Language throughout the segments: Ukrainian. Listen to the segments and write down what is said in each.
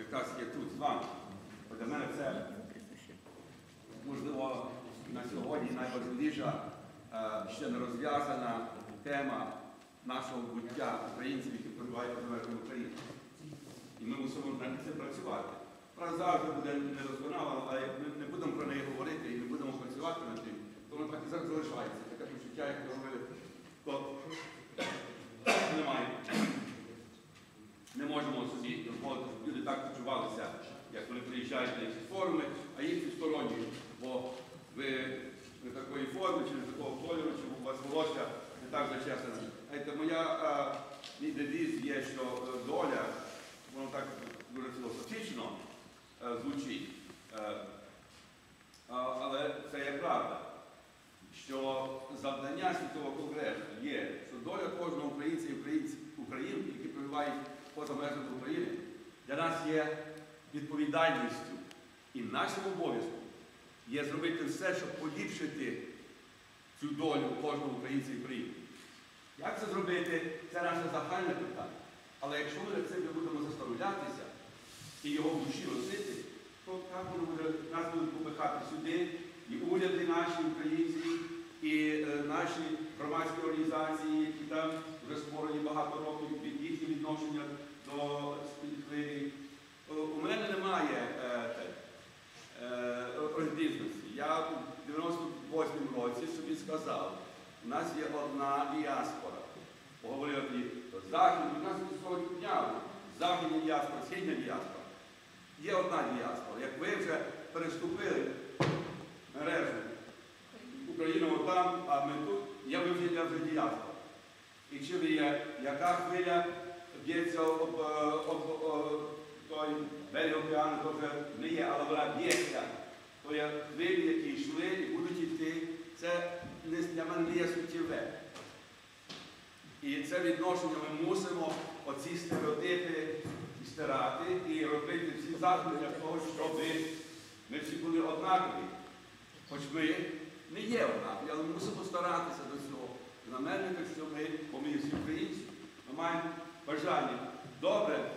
якраз є тут з вами. Для мене це, можливо, на сьогодні найважливіша е, ще не розв'язана тема нашого буття українців, які проживають на в Україні. І ми мусимо над цим працювати. Правда, завжди буде недосконало, але ми не будемо про неї говорити і не будемо працювати над тим, то воно так і зараз залишається. Таке почуття, як говорили, то немає. Не можемо щоб люди так почувалися, як вони приїжджають на якісь форуми, а інші сторонні, бо ви не такої форми, чи не такого кольору, чи у вас волосся не так зачесане. Моя мій є, що е, доля, воно так дуже філософічно е, звучить, е, але це є правда, що завдання Світового конгресу є, що доля кожного українця і українців які проживають поза межами України, для нас є відповідальністю. І нашим обов'язком є зробити все, щоб поліпшити цю долю кожного українця і українки. Як це зробити, це наше загальне питання. Але якщо ми над цим не будемо заставлятися і його в душі носити, то так воно буде, нас будуть попихати сюди, і уряди наші українські, і е, наші громадські організації, які там вже створені багато років, від їхні відношення до спільної. У мене немає е, е, розбіжності. Я у 98-му собі сказав, у нас є одна діаспора. Тоді, то захід, у нас дня, західна діаспора, східна діаспора. Є одна діаспора. Як ви вже переступили мережу Україна отам, а ми тут, я ви вже, я вже діаспора. І чи ви є, яка хвиля б'ється об, е, об, об той берег океану, то вже не є, але вона б'ється. То є хвилі, які йшли і будуть йти. Це для мене не є суттєве. І це відношення ми мусимо оці стереотипи стирати і робити всі заходи для того, щоб ми всі були однакові. Хоч ми не є однакові, але ми мусимо старатися до цього. Знаменника, що ми, бо ми всі українці, ми маємо бажання добре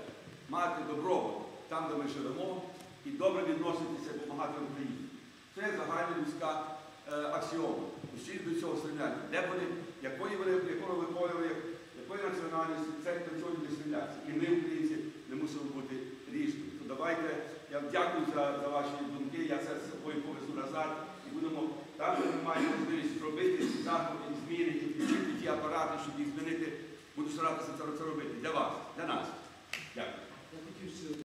мати добробут там, де ми живемо, і добре відноситися допомагати Україні. Це загальна людська е, аксіома. Усі до цього стремляться. Де вони, якої вони, якого ви кольору, якої національності, це до цього не стремляться. І ми, українці, не мусимо бути різними. То давайте, я дякую за, за ваші думки, я це з собою повезу назад і будемо там, де ми маємо можливість зробити ці заходи, зміни і ті апарати, щоб їх змінити, буду старатися це робити для вас, для нас.